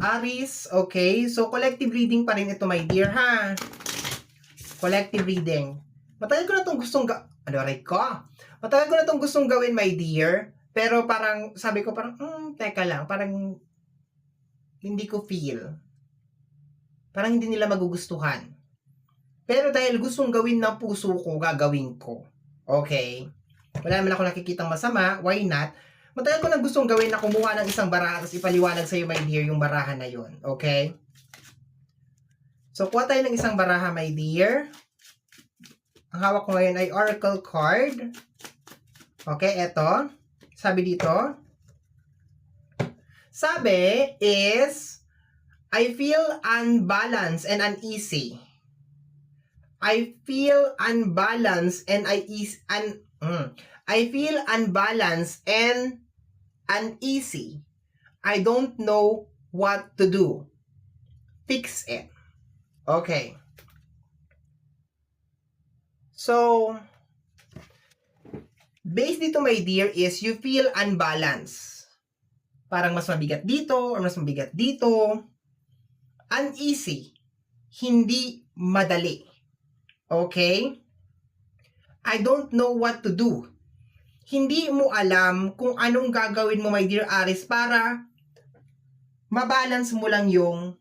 Aris, okay. So, collective reading pa rin ito, my dear, ha? Collective reading. Matagal ko na itong gustong ga... Ano, aray ko? Matagal ko na itong gustong gawin, my dear. Pero parang, sabi ko parang, hmm, teka lang, parang hindi ko feel. Parang hindi nila magugustuhan. Pero dahil gustong gawin ng puso ko, gagawin ko. Okay? Wala naman ako nakikitang masama, why not? Matagal ko na gustong gawin na kumuha ng isang baraha tapos ipaliwanag sa'yo, my dear, yung baraha na yon. Okay? So, kuha tayo ng isang baraha, my dear. Ang hawak ko ngayon ay Oracle card. Okay, eto. Sabi dito. Sabi is, I feel unbalanced and uneasy. I feel unbalanced and I is un, mm, I feel unbalanced and uneasy. I don't know what to do. Fix it. Okay. So, base dito, my dear, is you feel unbalanced. Parang mas mabigat dito or mas mabigat dito. Uneasy. Hindi madali. Okay? I don't know what to do. Hindi mo alam kung anong gagawin mo, my dear Aris, para mabalance mo lang yung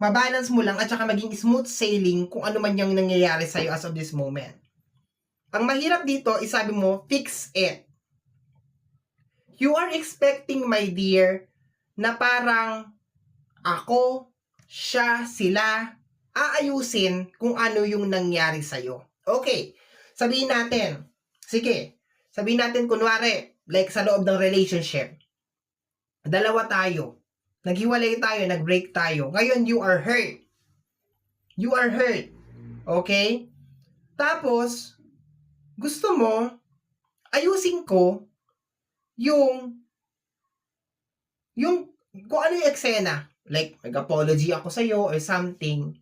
mabalance mo lang at saka maging smooth sailing kung ano man yung nangyayari sa'yo as of this moment. Ang mahirap dito, isabi mo, fix it. You are expecting, my dear, na parang ako, siya, sila, aayusin kung ano yung nangyari sa'yo. Okay, sabihin natin, sige, sabihin natin kunwari, like sa loob ng relationship, dalawa tayo, naghiwalay tayo, nag-break tayo, ngayon you are hurt. You are hurt. Okay? Tapos, gusto mo, ayusin ko yung yung kung ano yung eksena. Like, nag-apology ako sa'yo or something.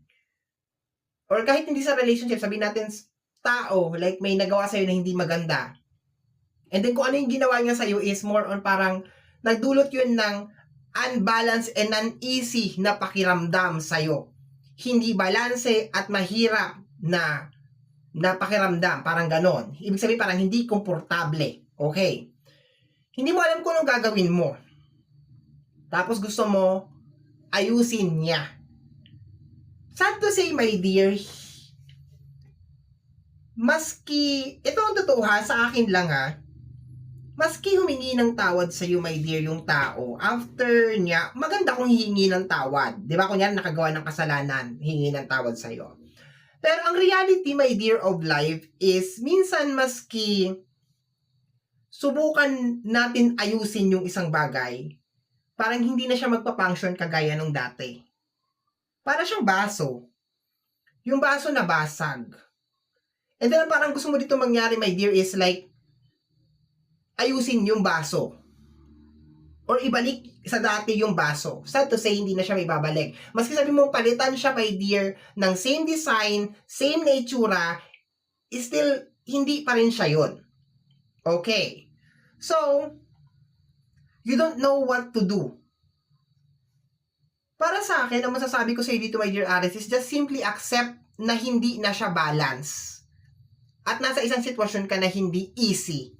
Or kahit hindi sa relationship, sabihin natin tao, like may nagawa sa'yo na hindi maganda. And then kung ano yung ginawa niya sa'yo is more on parang nagdulot yun ng unbalanced and uneasy na pakiramdam sa'yo. Hindi balanse at mahirap na na pakiramdam, parang ganon. Ibig sabihin parang hindi komportable. Okay. Hindi mo alam kung anong gagawin mo. Tapos gusto mo ayusin niya. Sad to say, my dear, maski, ito ang totoo ha, sa akin lang ha, maski humingi ng tawad sa iyo, my dear, yung tao, after niya, maganda kung hihingi ng tawad. Di ba? Kunyari, nakagawa ng kasalanan, hingi ng tawad sa iyo. Pero ang reality, my dear, of life is, minsan maski subukan natin ayusin yung isang bagay, parang hindi na siya magpa-function kagaya nung dati. Para siyang baso. Yung baso na basag. And then parang gusto mo dito mangyari, my dear, is like, ayusin yung baso. Or ibalik sa dati yung baso. Sad to say, hindi na siya may babalik. Maski sabi mo, palitan siya, my dear, ng same design, same natura, still, hindi pa rin siya yun. Okay. So, you don't know what to do. Para sa akin, ang masasabi ko sa iyo dito, my dear Aris, is just simply accept na hindi na siya balance. At nasa isang sitwasyon ka na hindi easy.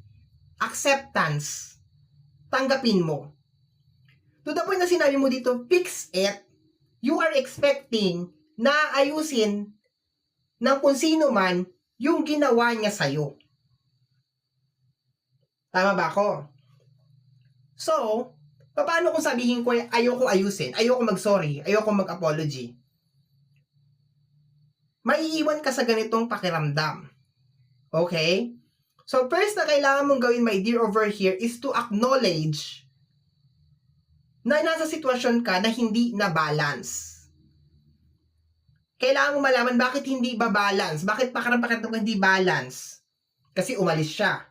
Acceptance. Tanggapin mo. To the point na sinabi mo dito, fix it, you are expecting na ayusin ng kung sino man yung ginawa niya sa'yo. Tama ba ako? So, paano kung sabihin ko ayoko ayusin, ayoko mag-sorry, ayoko mag-apology? Maiiwan ka sa ganitong pakiramdam. Okay? So, first na kailangan mong gawin, my dear, over here is to acknowledge na nasa sitwasyon ka na hindi na balance. Kailangan mo malaman bakit hindi ba balance? Bakit pakiramdam ka hindi balance? Kasi umalis siya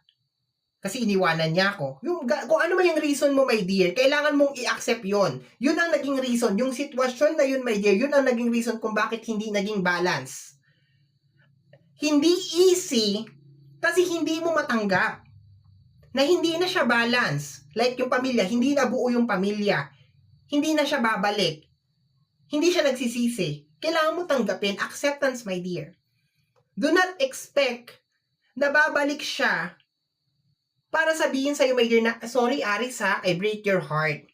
kasi iniwanan niya ako. Yung, kung ano man yung reason mo, my dear, kailangan mong i-accept yon. Yun ang naging reason. Yung sitwasyon na yun, my dear, yun ang naging reason kung bakit hindi naging balance. Hindi easy kasi hindi mo matanggap na hindi na siya balance. Like yung pamilya, hindi na buo yung pamilya. Hindi na siya babalik. Hindi siya nagsisisi. Kailangan mo tanggapin. Acceptance, my dear. Do not expect na babalik siya para sabihin sa'yo, my dear, na, sorry, Aris ha, I break your heart.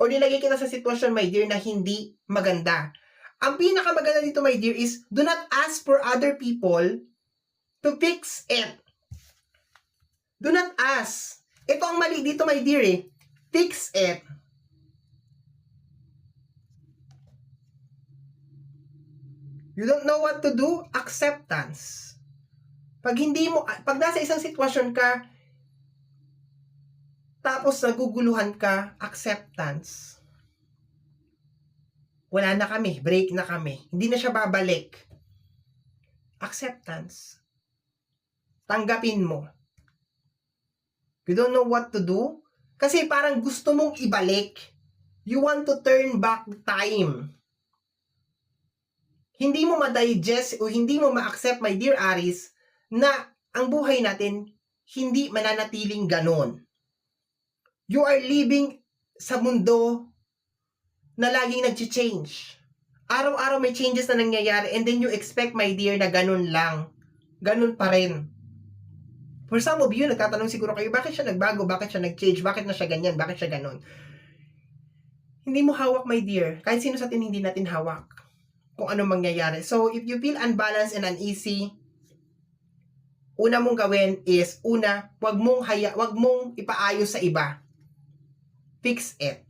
O nilagay kita sa sitwasyon, my dear, na hindi maganda. Ang pinakamaganda dito, my dear, is do not ask for other people to fix it. Do not ask. Ito ang mali dito, my dear, eh. Fix it. You don't know what to do? Acceptance. Pag hindi mo, pag nasa isang sitwasyon ka, tapos naguguluhan ka, acceptance. Wala na kami, break na kami. Hindi na siya babalik. Acceptance. Tanggapin mo. You don't know what to do? Kasi parang gusto mong ibalik. You want to turn back time. Hindi mo ma-digest o hindi mo ma-accept, my dear Aris, na ang buhay natin hindi mananatiling ganon. You are living sa mundo na laging nag-change. Araw-araw may changes na nangyayari and then you expect, my dear, na ganun lang. Ganun pa rin. For some of you, nagtatanong siguro kayo, bakit siya nagbago? Bakit siya nag-change? Bakit na siya ganyan? Bakit siya ganun? Hindi mo hawak, my dear. Kahit sino sa atin, hindi natin hawak kung ano mangyayari. So, if you feel unbalanced and uneasy, una mong gawin is, una, wag mong, haya, wag mong ipaayos sa iba. Fix it.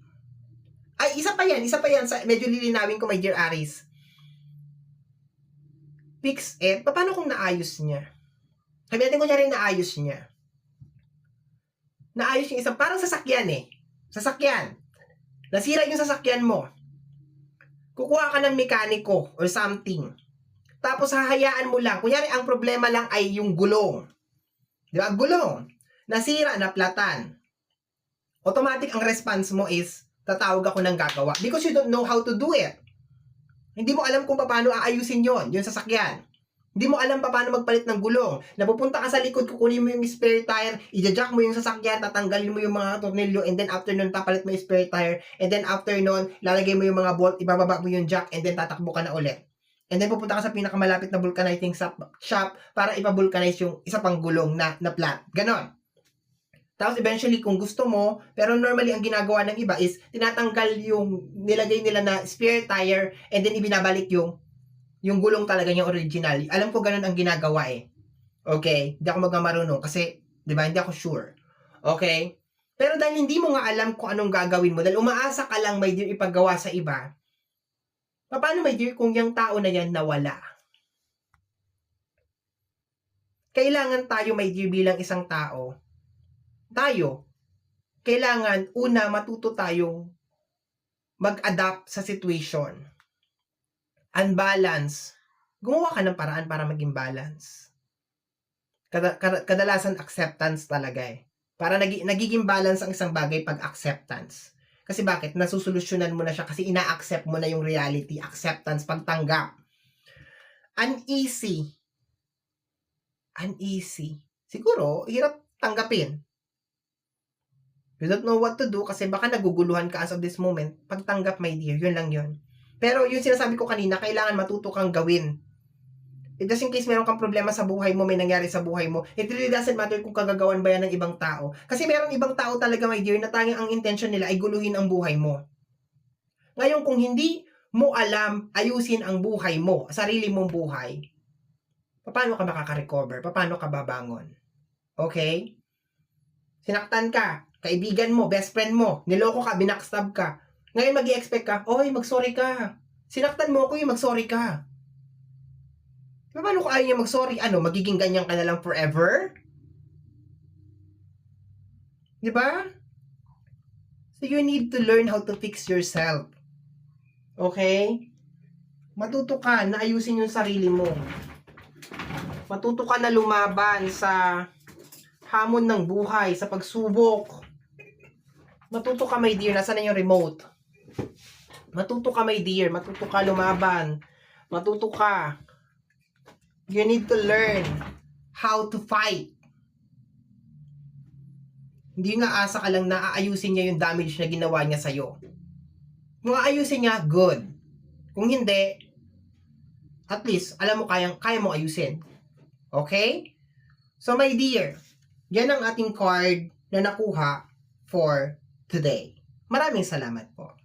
Ay, isa pa yan, isa pa yan. Sa, medyo lilinawin ko, my dear Aris. Fix it. Paano kung naayos niya? Sabi natin kunyari naayos niya. Naayos yung isang, parang sasakyan eh. Sasakyan. Nasira yung sasakyan mo. Kukuha ka ng mekaniko or something. Tapos hahayaan mo lang. Kunyari, ang problema lang ay yung gulong. Di ba? Gulong. Nasira, naplatan. Automatic ang response mo is, tatawag ako ng gagawa. Because you don't know how to do it. Hindi mo alam kung paano aayusin yon yung sasakyan. Hindi mo alam pa paano magpalit ng gulong. Napupunta ka sa likod, kukunin mo yung spare tire, i-jack mo yung sasakyan, tatanggalin mo yung mga tornilyo, and then after nun, papalit mo yung spare tire, and then after nun, lalagay mo yung mga bolt, ibababa mo yung jack, and then tatakbo ka na ulit. And then pupunta ka sa pinakamalapit na vulcanizing shop, para ipavulcanize yung isa pang gulong na, na plat. Ganon. Tapos eventually, kung gusto mo, pero normally ang ginagawa ng iba is tinatanggal yung nilagay nila na spare tire and then ibinabalik yung yung gulong talaga yung original. Alam ko ganun ang ginagawa eh. Okay? Hindi ako magmamarunong kasi, di ba, hindi ako sure. Okay? Pero dahil hindi mo nga alam kung anong gagawin mo, dahil umaasa ka lang may dear ipagawa sa iba, paano may dear kung yung tao na yan nawala? Kailangan tayo may dear bilang isang tao, tayo, kailangan una matuto tayong mag-adapt sa situation. Unbalance. Gumawa ka ng paraan para maging balance. Kada, kada, kadalasan acceptance talaga eh. Para nagi, nagiging balance ang isang bagay pag acceptance. Kasi bakit? Nasusolusyonan mo na siya kasi ina-accept mo na yung reality. Acceptance, pagtanggap. Uneasy. Uneasy. Siguro, hirap tanggapin. You don't know what to do kasi baka naguguluhan ka as of this moment. Pagtanggap, my dear, yun lang yun. Pero yung sinasabi ko kanina, kailangan matuto kang gawin. It just in case meron kang problema sa buhay mo, may nangyari sa buhay mo, it really doesn't matter kung kagagawan ba yan ng ibang tao. Kasi meron ibang tao talaga, my dear, na tanging ang intention nila ay guluhin ang buhay mo. Ngayon, kung hindi mo alam ayusin ang buhay mo, sarili mong buhay, paano ka makaka-recover? Paano ka babangon? Okay? Sinaktan ka, kaibigan mo, best friend mo, niloko ka, binackstab ka. Ngayon mag expect ka, oy, mag-sorry ka. Sinaktan mo ako yung mag-sorry ka. Paano kung ayaw niya mag-sorry? Ano, magiging ganyan ka na lang forever? Di ba? So you need to learn how to fix yourself. Okay? Matuto ka na ayusin yung sarili mo. Matuto ka na lumaban sa hamon ng buhay, sa pagsubok. Matuto ka, my dear. Nasaan na yung remote? Matuto ka, my dear. Matuto ka lumaban. Matuto ka. You need to learn how to fight. Hindi nga asa ka lang na aayusin niya yung damage na ginawa niya sa'yo. Kung aayusin niya, good. Kung hindi, at least, alam mo kayang, kaya mo ayusin. Okay? So, my dear, yan ang ating card na nakuha for today. Maraming salamat po.